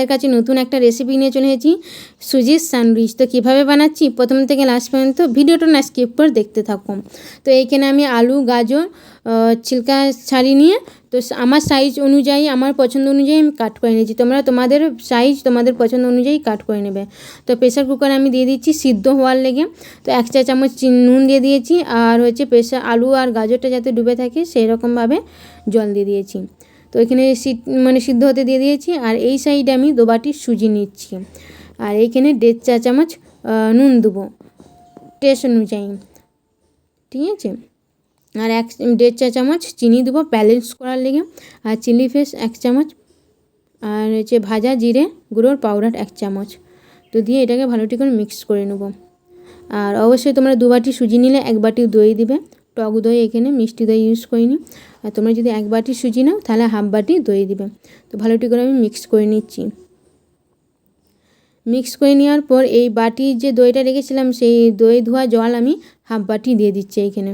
তোমাদের কাছে নতুন একটা রেসিপি নিয়ে চলে এসেছি, সুজির স্যান্ডউইচ তো কীভাবে বানাচ্ছি? প্রথম থেকে লাস্ট পর্যন্ত ভিডিওটা না স্কিপ করে দেখতে থাকো তো এইখানে আমি আলু, গাজর ছিলকা ছাড়িয়ে নিয়ে, তো আমার সাইজ অনুযায়ী, আমার পছন্দ অনুযায়ী আমি কাট করে নিয়েছি। তোমরা তোমাদের সাইজ তোমাদের পছন্দ অনুযায়ী কাট করে নেবে। তো প্রেশার কুকারে আমি দিয়ে দিচ্ছি সিদ্ধ হওয়ার লেগে। তো এক চা চামচ নুন দিয়ে দিয়েছি, আর হচ্ছে প্রেশার আলু আর গাজরটা যাতে ডুবে থাকে সেই রকমভাবে জল দিয়ে দিয়েছি। তো এখানে মানে সিদ্ধ হতে দিয়ে দিয়েছি আর এই সাইডে আমি দু বাটি সুজি নিচ্ছি। আর এইখানে দেড় চা চামচ নুন দেবো টেস্ট অনুযায়ী, ঠিক আছে? আর এক দেড় চা চামচ চিনি দেবো ব্যালেন্স করার লেগে। আর চিলি ফ্লেক্স এক চামচ, আর হচ্ছে ভাজা জিরে গুঁড়োর পাউডার এক চামচ। তো দিয়ে এটাকে ভালোটি করে মিক্স করে নেব। আর অবশ্যই তোমরা দু বাটি সুজি নিলে এক বাটি দই দিবে। টক দই এখানে, মিষ্টি দই ইউজ করিনি। আর তোমরা যদি এক বাটি সুজি নাও, তাহলে হাফ বাটি দই দিবে। তো ভালোটি করে আমি মিক্স করে নিচ্ছি। মিক্স করে নেওয়ার পর এই বাটির যে দইটা রেখেছিলাম, সেই দই ধোয়া জল আমি হাফ বাটি দিয়ে দিচ্ছি এইখানে।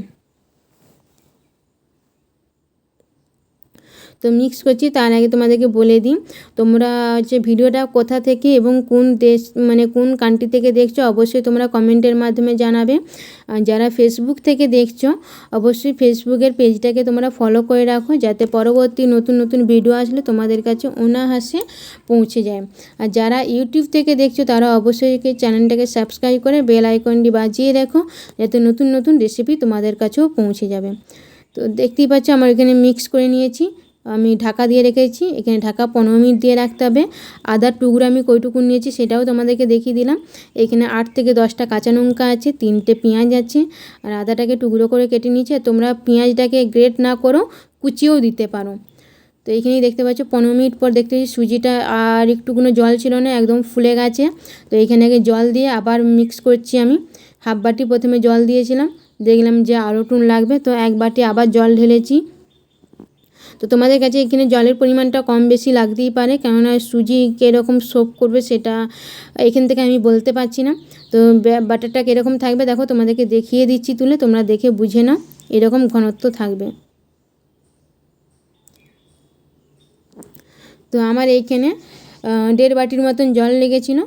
তো মিক্স করছি, তার আগে তোমাদেরকে বলে দিই, তোমরা হচ্ছে ভিডিওটা কোথা থেকে এবং কোন দেশ মানে কোন কান্ট্রি থেকে দেখছ, অবশ্যই তোমরা কমেন্টের মাধ্যমে জানাবে। যারা ফেসবুক থেকে দেখছ, অবশ্যই ফেসবুকের পেজটাকে তোমরা ফলো করে রাখো, যাতে পরবর্তী নতুন নতুন ভিডিও আসলে তোমাদের কাছে অনাহাসে পৌঁছে যায়। আর যারা ইউটিউব থেকে দেখছ, তারা অবশ্যই চ্যানেলটাকে সাবস্ক্রাইব করে বেল আইকনটি বাজিয়ে রাখো, যাতে নতুন নতুন রেসিপি তোমাদের কাছেও পৌঁছে যাবে। তো দেখতেই পাচ্ছ, আমার এখানে মিক্স করে নিয়েছি। আমি ঢাকা দিয়ে রেখেছি, এখানে ঢাকা পনেরো মিনিট দিয়ে রাখতে হবে। আদার টুকরো আমি কইটুকু নিয়েছি, সেটাও তোমাদেরকে দেখিয়ে দিলাম। এখানে আট থেকে দশটা কাঁচা লঙ্কা আছে, তিনটে পেঁয়াজ আছে, আর আদাটাকে টুকরো করে কেটে নিয়েছি। আর তোমরা পেঁয়াজটাকে গ্রেট না করো, কুচিয়েও দিতে পারো। তো এইখানেই দেখতে পাচ্ছ, পনেরো মিনিট পর দেখতে পাচ্ছি সুজিটা আর একটুকুনো জল ছিল না, একদম ফুলে গেছে। তো এইখানে জল দিয়ে আবার মিক্স করছি আমি। হাফ বাটি প্রথমে জল দিয়েছিলাম, দেখলাম যে আরও টুন লাগবে, তো এক বাটি আবার জল ঢেলেছি। তো তোমাদের কাছে এখানে জলের পরিমাণটা কম বেশি লাগতেই পারে, কেননা সুজি কীরকম সোপ করবে সেটা এখান থেকে আমি বলতে পারছি না। তো বাটারটা কীরকম থাকবে দেখো, তোমাদেরকে দেখিয়ে দিচ্ছি তুলে, তোমরা দেখে বুঝে নাও, এরকম ঘনত্ব থাকবে। তো আমার এইখানে দেড় বাটির মতন জল লেগেছিলো,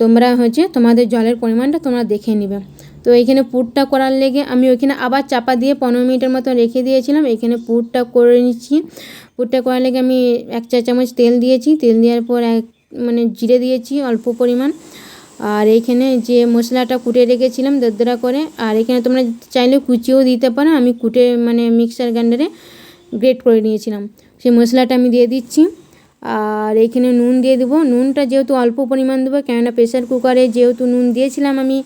তোমরা হচ্ছে তোমাদের জলের পরিমাণটা তোমরা দেখে নেবে। তো এইখানে পুরটা করার লেগে আমি ওইখানে আবার চাপা দিয়ে পনেরো মিনিটের মতো রেখে দিয়েছিলাম। এখানে পুরটা করে নিচ্ছি। পুরটা করার লেগে আমি এক চা চামচ তেল দিয়েছি। তেল দেওয়ার পর এক মানে জিরে দিয়েছি অল্প পরিমাণ। আর এইখানে যে মশলাটা কুটে রেখেছিলাম দরদরা করে, আর এখানে তোমরা চাইলে কুচিও দিতে পারো। আমি কুটে মানে মিক্সার গ্রাইন্ডারে গ্রেট করে নিয়েছিলাম। সেই মশলাটা আমি দিয়ে দিচ্ছি। আর এইখানে নুন দিয়ে দেবো। নুনটা যেহেতু অল্প পরিমাণ দেবো, কেননা প্রেসার কুকারে যেহেতু নুন দিয়েছিলাম আমি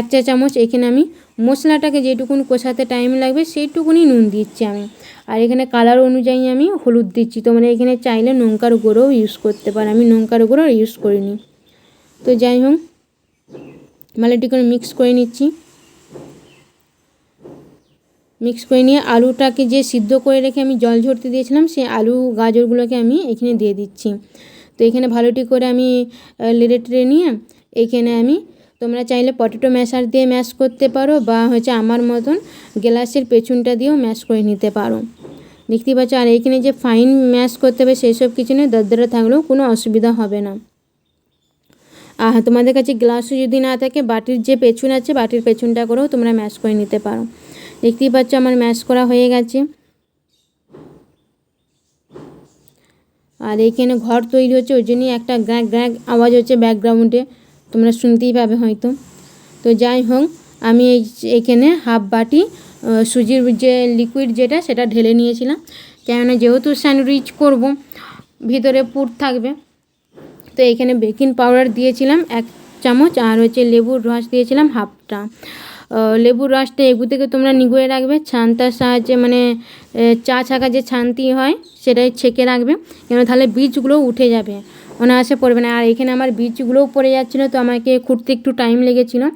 এক চা চামচ, এখানে আমি মশলাটাকে যেটুকুন কষাতে টাইম লাগবে সেইটুকুনি নুন দিচ্ছি আমি। আর এখানে কালার অনুযায়ী আমি হলুদ দিচ্ছি। তোমরা এখানে চাইলে লঙ্কার গুঁড়োও ইউজ করতে পারো। আমি লঙ্কার গুঁড়ো ইউজ করিনি। তো যাই হোক ভালোটি করে মিক্স করে নিচ্ছি। মিক্স করে নিয়ে আলুটাকে যে সিদ্ধ করে রেখে আমি জল ঝরতে দিয়েছিলাম, সেই আলু গাজরগুলোকে আমি এখানে দিয়ে দিচ্ছি। তো এখানে ভালোটি করে আমি লেড়ে টেড়ে নিয়ে এইখানে আমি তোমরা চাইলে পটেটো ম্যাশার দিয়ে ম্যাশ করতে পারো বা হচ্ছে আমার মতন গ্লাসের পেছনটা দিয়েও ম্যাশ করে নিতে পারো। দেখতে পাচ্ছ, আর এইখানে যে ফাইন ম্যাশ করতে হবে সেই সব কিছু নিয়ে দরদরা থাকলেও কোনো অসুবিধা হবে না। আর তোমাদের কাছে গ্লাসও যদি না থাকে, বাটির যে পেছন আছে বাটির পেছনটা করেও তোমরা ম্যাশ করে নিতে পারো। দেখতেই পাচ্ছ আমার ম্যাশ করা হয়ে গেছে। আর এইখানে ঘর তৈরি হচ্ছে, ওই জন্যই একটা গ্র্যাক গ্র্যাক আওয়াজ হচ্ছে ব্যাকগ্রাউন্ডে তোমরা শুনতেই পাবে হয়তো। তো যাই হোক, আমি এই এইখানে হাফ বাটি সুজির যে লিকুইড যেটা, সেটা ঢেলে নিয়েছিলাম। কেননা যেহেতু স্যান্ডউইচ করব, ভিতরে পুর থাকবে। তো এখানে বেকিং পাউডার দিয়েছিলাম এক চামচ, আর হচ্ছে লেবুর রস দিয়েছিলাম হাফটা লেবুর রসটা এগু থেকে তোমরা নিগুয়ে রাখবে। ছানটার সাহায্যে মানে চা ছাকা যে ছানতি হয়, সেটাই ছেঁকে রাখবে। কেন তাহলে বীজগুলো উঠে যাবে, অনায়াসে পড়বে না। আর এখানে আমার বীজগুলোও পড়ে যাচ্ছিল, তো আমাকে খুঁড়তে একটু টাইম লেগেছিলো।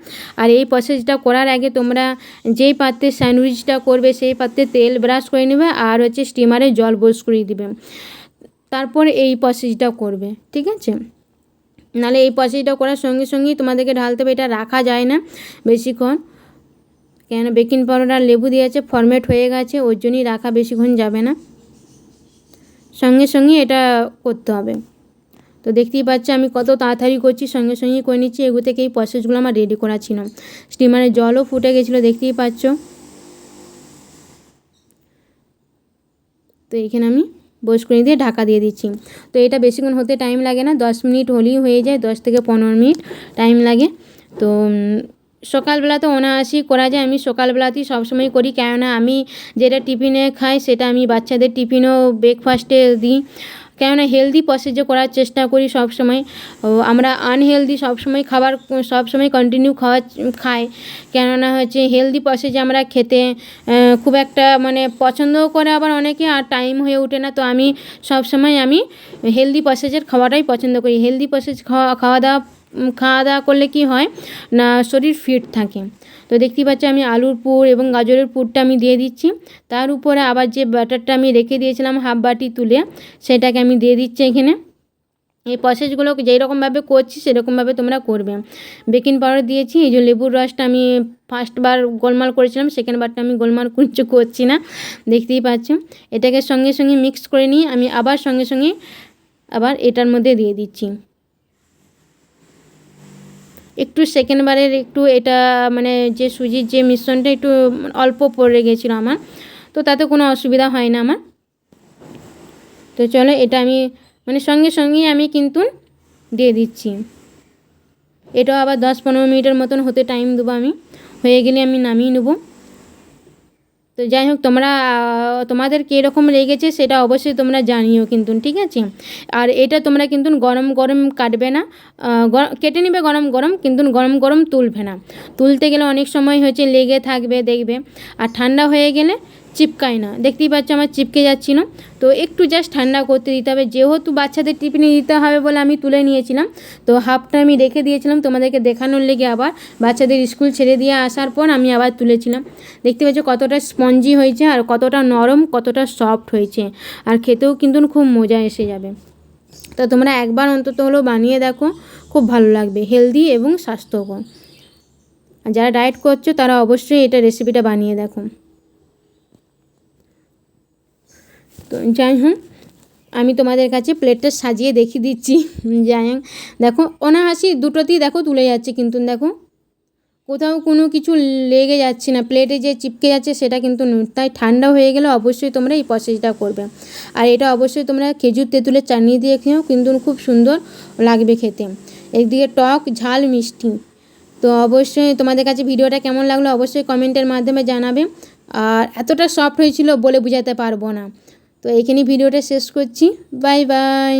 আর এই প্রসেসটা করার আগে তোমরা যেই পাত্রে স্যান্ডউইচটা করবে, সেই পাত্রে তেল ব্রাশ করে নেবে আর হচ্ছে স্টিমারে জল বোস করিয়ে দিবে। তারপর এই প্রসেসটা করবে, ঠিক আছে? নাহলে এই প্রসেসটা করার সঙ্গে সঙ্গেই তোমাদেরকে ঢালতে হবে, এটা রাখা যায় না বেশিক্ষণ। কেন বেকিং পাউডার আর লেবু দিয়েছে ফরমেট হয়ে গেছে ওর জন্যই রাখা বেশিক্ষণ যাবে না। সঙ্গে সঙ্গে এটা করতে হবে। তো দেখতেই পাচ্ছ আমি কত তাড়াতাড়ি করছি, সঙ্গে সঙ্গে করে নিচ্ছি, এগু থেকে এই প্রসেসগুলো আমার রেডি করা ছিল। স্টিমারে জলও ফুটে গেছিল, দেখতেই পাচ্ছ। তো এখানে আমি বস করে দিয়ে ঢাকা দিয়ে দিচ্ছি। তো এটা বেশিক্ষণ হতে টাইম লাগে না, দশ মিনিট হলেই হয়ে যায়, দশ থেকে পনেরো মিনিট টাইম লাগে। তো সকালবেলা তো অনায়াসই করা যায়। আমি সকালবেলাতেই সবসময় করি, কেননা আমি যেটা টিফিনে খাই সেটা আমি বাচ্চাদের টিফিনও ব্রেকফাস্টে দিই। কেননা হেলদি প্রসেসে করার চেষ্টা করি সব সময় আমরা আনহেলদি সবসময় খাবার, সবসময় কন্টিনিউ খাওয়া, খাই। কেননা হচ্ছে হেলদি প্রসেসে আমরা খেতে খুব একটা মানে পছন্দও করে আবার অনেকে আর টাইম হয়ে ওঠে না। তো আমি সবসময় আমি হেলদি প্রসেসের খাওয়াটাই পছন্দ করি। হেলদি প্রসেস খাওয়া খাওয়া দাওয়া খাওয়া দাওয়া করলে কি হয়? না, শরীর ফিট থাকে। তো দেখতেই পাচ্ছ আমি আলুর পুর এবং গাজরের পুরটা আমি দিয়ে দিচ্ছি। তার উপরে আবার যে ব্যাটারটা আমি রেখে দিয়েছিলাম হাফ বাটি তুলে, সেটাকে আমি দিয়ে দিচ্ছি এখানে। এই প্রসেসগুলো যেই রকমভাবে করছি সেরকমভাবে তোমরা করবে। বেকিং পাউডার দিয়েছি, এই যে লেবুর রসটা আমি ফার্স্টবার গোলমাল করেছিলাম সেকেন্ড বারটা আমি গোলমাল কিছু করছি না। দেখতেই পাচ্ছ? এটাকে সঙ্গে সঙ্গে মিক্স করে নিয়ে আমি আবার সঙ্গে সঙ্গে আবার এটার মধ্যে দিয়ে দিচ্ছি। একটু সেকেন্ড বারের একটু এটা মানে যে সুজির যে মিশ্রণটা একটু অল্প পড়ে গেছিল আমার, তো তাতে কোনো অসুবিধা হয় না আমার। তো চলো এটা আমি মানে সঙ্গে সঙ্গেই আমি কিন্তু দিয়ে দিচ্ছি। এটাও আবার দশ পনেরো মিনিটের মতন হতে টাইম দেবো আমি। হয়ে গেলে আমি নামিয়ে নেব। তো যাই হোক তোমরা তোমাদের কীরকম লেগেছে সেটা অবশ্যই তোমরা জানিও কিন্তু, ঠিক আছে? আর এটা তোমরা কিন্তু গরম গরম কাটবে না কেটে নেবে গরম গরম, কিন্তু গরম গরম তুলবে না। তুলতে গেলে অনেক সময় হচ্ছে লেগে থাকবে, দেখবে। আর ঠান্ডা হয়ে গেলে চিপকায় না। দেখতেই পাচ্ছ আমার চিপকে যাচ্ছিল তো একটু জাস্ট ঠান্ডা করতে দিতে হবে। যেহেতু বাচ্চাদের টিফিনে দিতে হবে বলে আমি তুলে নিয়েছিলাম, তো হাফটা আমি রেখে দিয়েছিলাম। তোমাদেরকে দেখানোর লেগে আবার বাচ্চাদের স্কুল ছেড়ে দিয়ে আসার পর আমি আবার তুলেছিলাম। দেখতে পাচ্ছ কতটা স্পঞ্জি হয়েছে আর কতটা নরম, কতটা সফট হয়েছে। আর খেতেও কিন্তু খুব মজা এসে যাবে। তো তোমরা একবার অন্তত হলেও বানিয়ে দেখো, খুব ভালো লাগবে। হেলদি এবং স্বাস্থ্যকর। যারা ডায়েট করছ তারা অবশ্যই এটা রেসিপিটা বানিয়ে দেখো তো যাই হোক, আমি তোমাদের কাছে প্লেটটা সাজিয়ে দেখিয়ে দিচ্ছি। যাই হোক, দেখো অনাহাসি দুটোতেই দেখো তুলে যাচ্ছে কিন্তু দেখো, কোথাও কোনো কিছু লেগে যাচ্ছে না। প্লেটে যে চিপকে যাচ্ছে সেটা কিন্তু তাই ঠান্ডা হয়ে গেলে অবশ্যই তোমরা এই প্রসেসটা করবে। আর এটা অবশ্যই তোমরা খেজুর তেঁতুলের চাটনি দিয়ে খেয়েও কিন্তু খুব সুন্দর লাগবে খেতে। একদিকে টক, ঝাল, মিষ্টি। তো অবশ্যই তোমাদের কাছে ভিডিওটা কেমন লাগল অবশ্যই কমেন্টের মাধ্যমে জানাবে। আর এতটা সফট হয়েছিল বলে বোঝাতে পারব না। তো এইখানে ভিডিওটা শেষ করছি। Bye bye.